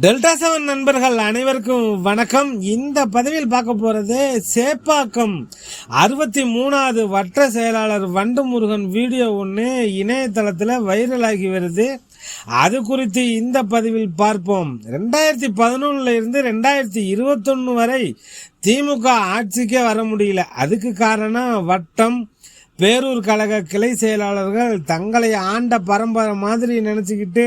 Delta seven நண்பர்கள் அனைவருக்கும் வணக்கம். இந்த பதவியில் பார்க்க போகிறது சேப்பாக்கம். அறுபத்தி மூணாவது வட்ட செயலாளர் வண்டு முருகன் வீடியோ ஒன்று இணையதளத்தில் வைரலாகி வருது. அது குறித்து இந்த பதிவில் பார்ப்போம். ரெண்டாயிரத்தி பதினொன்னுல இருந்து ரெண்டாயிரத்தி இருபத்தொன்னு வரை திமுக ஆட்சிக்கே வர முடியல. அதுக்கு காரணம் வட்டம். பேரூர் கழக கிளை செயலாளர்கள் தங்களை ஆண்ட பரம்பரை மாதிரி நினச்சிக்கிட்டு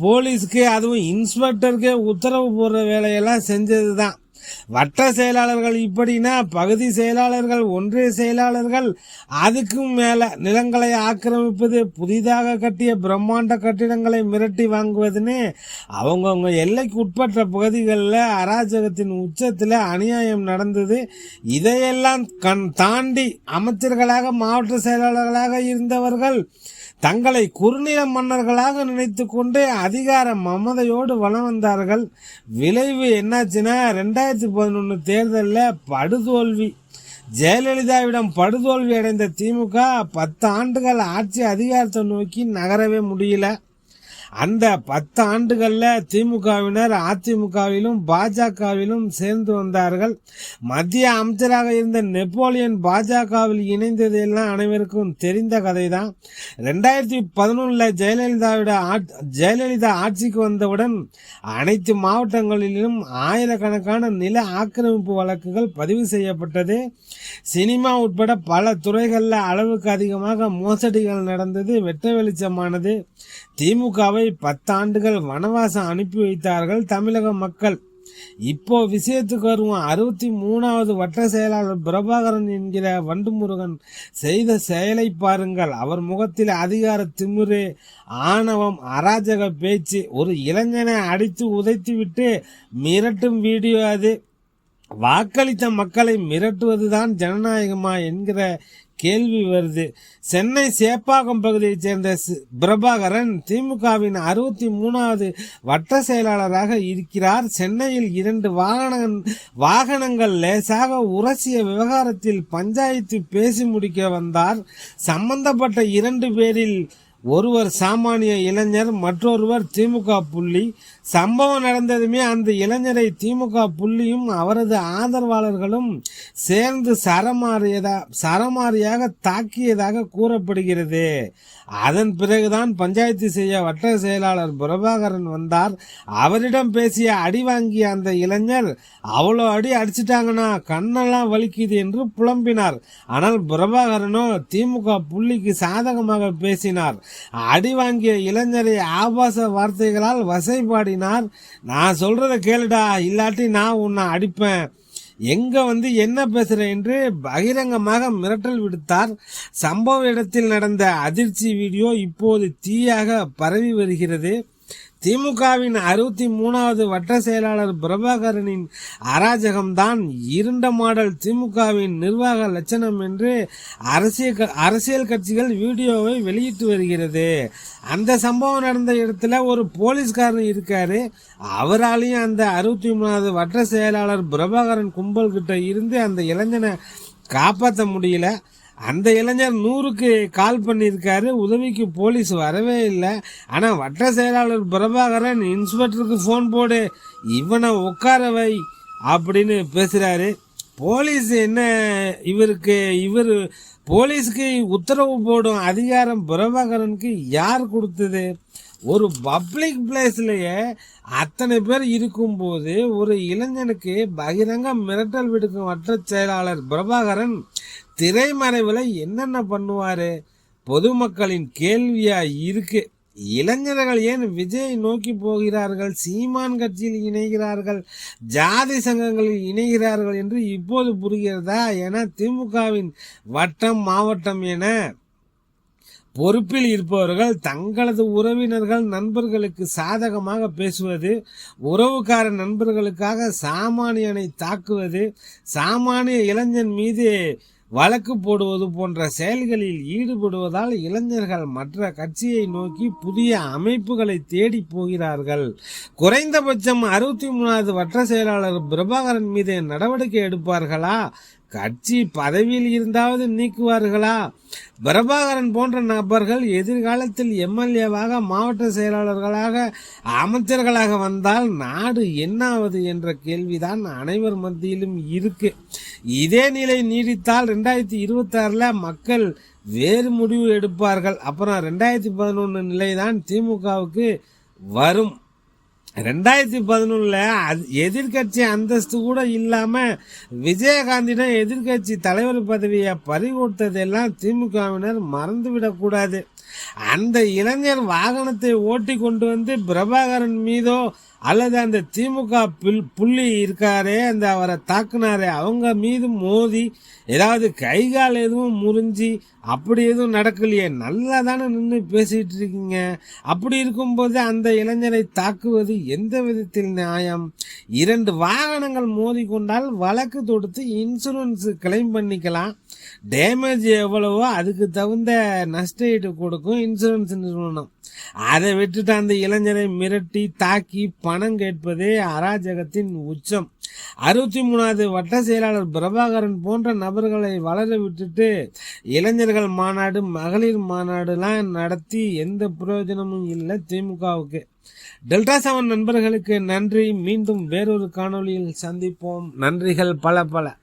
போலீஸ்க்கு அதுவும் இன்ஸ்பெக்டருக்கு உத்தரவு போடுற வேலையெல்லாம் செஞ்சது தான் வட்ட செயலாளர்கள் இப்படின்னா பகுதி செயலாளர்கள் ஒன்றிய செயலாளர்கள் அதுக்கும் மேல நிலங்களை ஆக்கிரமிப்பது புதிதாக கட்டிய பிரம்மாண்ட கட்டிடங்களை மிரட்டி வாங்குவதுன்னு அவங்கவுங்க எல்லைக்கு உட்பட்ட பகுதிகளில் அராஜகத்தின் உச்சத்தில் அநியாயம் நடந்தது. இதையெல்லாம் கண் தாண்டி அமைச்சர்களாக மாவட்ட செயலாளர்களாக இருந்தவர்கள் தங்களை குறுநில மன்னர்களாக நினைத்து கொண்டு அதிகார மமதையோடு வளம் வந்தார்கள். விளைவு என்னாச்சுன்னா ரெண்டாயிரத்தி பதினொன்று தேர்தலில் படுதோல்வி. ஜெயலலிதாவிடம் படுதோல்வி அடைந்த திமுக பத்து ஆண்டுகள் ஆட்சி அதிகாரத்தை நோக்கி நகரவே முடியல. அந்த பத்து ஆண்டுகளில் திமுகவினர் அதிமுகவிலும் பாஜகவிலும் சேர்ந்து வந்தார்கள். மத்திய அமைச்சராக இருந்த நெப்போலியன் பாஜகவில் இணைந்தது எல்லாம் அனைவருக்கும் தெரிந்த கதை தான் ரெண்டாயிரத்தி பதினொன்றில் ஜெயலலிதாவிட ஜெயலலிதா ஆட்சிக்கு வந்தவுடன் அனைத்து மாவட்டங்களிலும் ஆயிரக்கணக்கான நில ஆக்கிரமிப்பு வழக்குகள் பதிவு செய்யப்பட்டது. சினிமா உட்பட பல துறைகளில் அளவுக்கு அதிகமாக மோசடிகள் நடந்தது வெட்ட வெளிச்சமானது. திமுகவை பத்தாண்டுகள் வனவாசம் அனுப்பி வைத்தார்கள் தமிழக மக்கள். இப்போ விஷயத்துக்கு வருவோம். அறுபத்தி மூணாவது வட்ட செயலாளர் பிரபாகரன் என்கிற வண்டுமுருகன் செய்த செயலை பாருங்கள். அவர் முகத்தில் அதிகார திமிரு ஆணவம் அராஜக பேச்சு ஒரு இளைஞனை அடித்து உதைத்து விட்டு மிரட்டும் வீடியோ அது. வாக்களித்த மக்களை மிரட்டுவதுதான் ஜனநாயகமா என்கிற கேள்வி வருது. சென்னை சேப்பாக்கம் பகுதியைச் சேர்ந்த பிரபாகரன் திமுகவின் அறுபத்தி மூணாவது வட்ட செயலாளராக இருக்கிறார். சென்னையில் இரண்டு வாகன வாகனங்கள் லேசாக உரசிய விவகாரத்தில் பஞ்சாயத்து பேசி முடிக்க வந்தார். சம்பந்தப்பட்ட இரண்டு பேரில் ஒருவர் சாமானிய இளைஞர் மற்றொருவர் திமுக புள்ளி. சம்பவம் நடந்ததுமே அந்த இளைஞரை திமுக புள்ளியும் அவரது ஆதரவாளர்களும் சேர்ந்து சரமாறியதா சரமாரியாக தாக்கியதாக கூறப்படுகிறது. அதன் பிறகுதான் பஞ்சாயத்து செய்ய வட்ட செயலாளர் பிரபாகரன் வந்தார். அவரிடம் பேசிய அடி வாங்கிய அந்த இளைஞர் அவ்வளோ அடி அடிச்சிட்டாங்கன்னா கண்ணெல்லாம் வலிக்குது என்று புலம்பினார். ஆனால் பிரபாகரனோ திமுக புள்ளிக்கு சாதகமாக பேசினார். அடி வாங்கிய இளைஞரை ஆபாச வார்த்தைகளால் வசைப்பாடினார் நான் சொல்றத கேளுடா இல்லாட்டி நான் உன்னை அடிப்பேன். எங்க வந்து என்ன பேசுற என்று பகிரங்கமாக மிரட்டல் விடுத்தார். சம்பவ இடத்தில் நடந்த அதிர்ச்சி வீடியோ இப்போது தீயாக பரவி வருகிறது. திமுகவின் அறுபத்தி மூணாவது வட்ட செயலாளர் பிரபாகரனின் அராஜகம்தான் இருண்ட மாடல் திமுகவின் நிர்வாக லட்சணம் என்று அரசியல் அரசியல் கட்சிகள் வீடியோவை வெளியிட்டு வருகிறது. அந்த சம்பவம் நடந்த இடத்துல ஒரு போலீஸ்காரன் இருக்காரு. அவராலையும் அந்த அறுபத்தி மூணாவது வட்ட செயலாளர் பிரபாகரன் கும்பல் கிட்ட இருந்து அந்த இளைஞனை காப்பாற்ற முடியல. அந்த இளைஞர் நூறுக்கு கால் பண்ணியிருக்காரு. உதவிக்கு போலீஸ் வரவே இல்லை. ஆனால் வட்ட செயலாளர் பிரபாகரன் இன்ஸ்பெக்டருக்கு ஃபோன் போடு இவனை உட்கார வை அப்படின்னு பேசுகிறாரு போலீஸ் என்ன இவருக்கு இவர் போலீஸ்க்கு உத்தரவு போடும் அதிகாரம் பிரபாகரனுக்கு யார் கொடுத்தது? ஒரு பப்ளிக் பிளேஸ்லேயே அத்தனை பேர் இருக்கும்போது ஒரு இளைஞனுக்கு பகிரங்க மிரட்டல் விடுக்கும் வட்ட செயலாளர் பிரபாகரன் திரைமறைவில் என்னென்ன பண்ணுவார்? பொதுமக்களின் கேள்வியாக இருக்கு. இளைஞர்கள் ஏன் விஜய் நோக்கி போகிறார்கள்? சீமான் கட்சியில் இணைகிறார்கள்? ஜாதி சங்கங்களில் இணைகிறார்கள் என்று இப்போது புரிகிறதா என திமுகவின் வட்டம் மாவட்டம் என பொறுப்பில் இருப்பவர்கள் தங்களது உறவினர்கள் நண்பர்களுக்கு சாதகமாக பேசுவது உறவுக்கார நண்பர்களுக்காக சாமானியனை தாக்குவது சாமானிய இளைஞன் மீது வழக்கு போடுவது போன்ற செயல்களில் ஈடுபடுவதால் இளைஞர்கள் மற்ற கட்சியை நோக்கி புதிய அமைப்புகளை தேடி போகிறார்கள். குறைந்தபட்சம் அறுபத்தி மூணாவது வட்ட செயலாளர் பிரபாகரன் மீது நடவடிக்கை எடுப்பார்களா? கட்சி பதவியில் இருந்தாவது நீக்குவார்களா? பிரபாகரன் போன்ற நபர்கள் எதிர்காலத்தில் எம்எல்ஏவாக மாவட்ட செயலாளர்களாக அமைச்சர்களாக வந்தால் நாடு என்னாவது என்ற கேள்விதான் அனைவர் மத்தியிலும் இருக்கு. இதே நிலை நீடித்தால் ரெண்டாயிரத்தி இருபத்தாறுல மக்கள் வேறு முடிவு எடுப்பார்கள். அப்புறம் ரெண்டாயிரத்தி பதினொன்று நிலைதான் திமுகவுக்கு வரும். ரெண்டாயிரத்தி பதினொன்னுல எதிர்கட்சி அந்தஸ்து கூட இல்லாம விஜயகாந்திடம் எதிர்கட்சி தலைவர் பதவியை பறிகொடுத்ததெல்லாம் திமுகவினர் மறந்துவிடக்கூடாது அந்த இளைஞர் வாகனத்தை ஓட்டி கொண்டு வந்து பிரபாகரன் மீதோ அல்லது அந்த திமுக புல் புள்ளி இருக்காரே அந்த அவரை தாக்குனாரே அவங்க மீது மோதி ஏதாவது கை கால் எதுவும் முறிஞ்சி அப்படி எதுவும் நடக்கலையே நல்லா தானே நின்று பேசிட்டு இருக்கீங்க? அப்படி இருக்கும்போது அந்த இளைஞரை தாக்குவது எந்த விதத்தில் நியாயம்? இரண்டு வாகனங்கள் மோதி கொண்டால் வழக்கு தொடுத்து இன்சூரன்ஸ் கிளைம் பண்ணிக்கலாம். டேமேஜ் எவ்வளவோ அதுக்கு தகுந்த நஷ்ட ஈடு கொடுக்கும் இன்சூரன்ஸ் நிறுவனம் அதை விட்டுட்டு அந்த இளைஞரை மிரட்டி தாக்கி பணம் கேட்பதே அராஜகத்தின் உச்சம். அறுபத்தி மூணாவது வட்ட செயலாளர் பிரபாகரன் போன்ற நபர்களை வளர விட்டுட்டு இளைஞர்கள் மாநாடு மகளிர் மாநாடுலாம் நடத்தி எந்த பிரயோஜனமும் இல்லை திமுகவுக்கு. டெல்டா செவன் நண்பர்களுக்கு நன்றி. மீண்டும் வேறொரு காணொளியில் சந்திப்போம். நன்றிகள் பல பல.